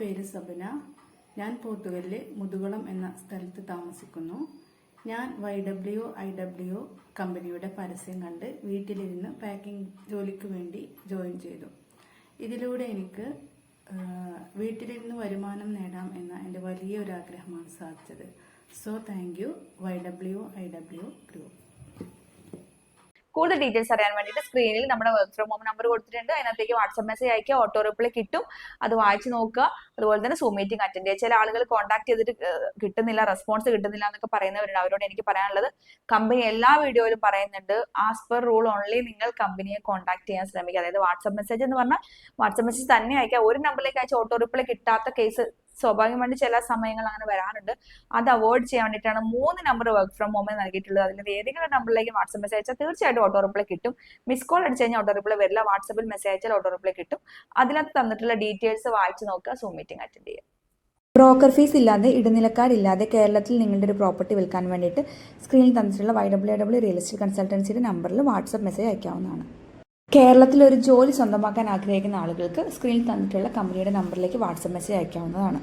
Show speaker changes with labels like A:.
A: പേര് സബന. ഞാൻ പോത്തുകല്ല് മുതുകുളം എന്ന സ്ഥലത്ത് താമസിക്കുന്നു. ഞാൻ വൈ ഡബ്ല്യു ഐ ഡബ്ല്യു കമ്പനിയുടെ പരസ്യം കണ്ട് വീട്ടിലിരുന്ന് പാക്കിംഗ് ജോലിക്ക് വേണ്ടി ജോയിൻ ചെയ്തു. ഇതിലൂടെ എനിക്ക് വീട്ടിലിരുന്ന് വരുമാനം നേടാം എന്ന എന്റെ വലിയൊരു ആഗ്രഹമാണ് സാധിച്ചത്. So thank you Y W I W group.
B: കൂടുതൽ ഡീറ്റെയിൽസ് അറിയാൻ വേണ്ടിയിട്ട് സ്ക്രീനിൽ നമ്മുടെ വർക്ക് ഫ്രം ഹോം നമ്പർ കൊടുത്തിട്ടുണ്ട്. അതിനകത്തേക്ക് വാട്സ്ആപ്പ് മെസ്സേജ് അയക്കുക ഓട്ടോ റിപ്ലൈ കിട്ടും. അത് വായിച്ച് നോക്കുക. അതുപോലെ തന്നെ സൂം മീറ്റിംഗ് അറ്റൻഡ് ചെയ്യുക. ചില ആളുകൾ കോൺടാക്ട് ചെയ്തിട്ട് കിട്ടുന്നില്ല റെസ്പോൺസ് കിട്ടുന്നില്ല എന്നൊക്കെ പറയുന്നവരുണ്ട്. അവരോട് എനിക്ക് പറയാനുള്ളത് കമ്പനി എല്ലാ വീഡിയോയിലും പറയുന്നുണ്ട് ആസ് പെർ റൂൾ ഓൺലി നിങ്ങൾ കമ്പനിയെ കോൺടാക്ട് ചെയ്യാൻ ശ്രമിക്കുക. അതായത് വാട്സ്ആപ്പ് മെസ്സേജ് എന്ന് പറഞ്ഞാൽ വാട്സ്ആപ്പ് മെസ്സേജ് തന്നെ അയക്കുക ഒരു നമ്പറിലേക്ക് അയച്ച ഓട്ടോ റിപ്ലൈ കിട്ടാത്ത കേസ് സ്വാഭാവികമായിട്ട് ചില സമയങ്ങൾ അങ്ങനെ വരാറുണ്ട്. അത് അവോയ്ഡ് ചെയ്യാൻ വേണ്ടിയിട്ടാണ് മൂന്ന് നമ്പർ വർക്ക് ഫ്രം ഹോമിൽ നൽകിയിട്ടുള്ളത്. അതിൽ ഏതെങ്കിലും നമ്പറിലേക്ക് വാട്സ്ആപ്പ് മെസ്സേജ് അയച്ചാൽ തീർച്ചയായിട്ടും ഓട്ടോ റിപ്ലൈ കിട്ടും. മിസ് കോൾ അടിച്ചു കഴിഞ്ഞാൽ ഓട്ടോ റിപ്ലൈ വരില്ല. വാട്സപ്പിൽ മെസ്സേജ് അയച്ചാൽ ഓട്ടോ റിപ്ലൈ കിട്ടും. അതിനകത്ത് തന്നിട്ടുള്ള ഡീറ്റെയിൽസ് വായിച്ച് നോക്കുക. സൂം മീറ്റിംഗ് അറ്റൻഡ് ചെയ്യുക.
C: ബ്രോക്കർ ഫീസ് ഇല്ലാതെ ഇടനിലക്കാരില്ലാതെ കേരളത്തിൽ നിങ്ങളുടെ ഒരു പ്രോപ്പർട്ടി വിൽക്കാൻ വേണ്ടിയിട്ട് സ്ക്രീനിൽ തന്നിട്ടുള്ള Y W W real estate കൺസൾട്ടൻസിയുടെ നമ്പറിൽ വാട്സപ്പ് മെസ്സേജ് അയക്കാവുന്നതാണ്. കേരളത്തിൽ ഒരു ജോലി സ്വന്തമാക്കാൻ ആഗ്രഹിക്കുന്ന ആളുകൾക്ക് സ്ക്രീനിൽ തന്നിട്ടുള്ള കമ്പനിയുടെ നമ്പറിലേക്ക് വാട്സപ്പ് മെസ്സേജ് അയക്കാവുന്നതാണ്.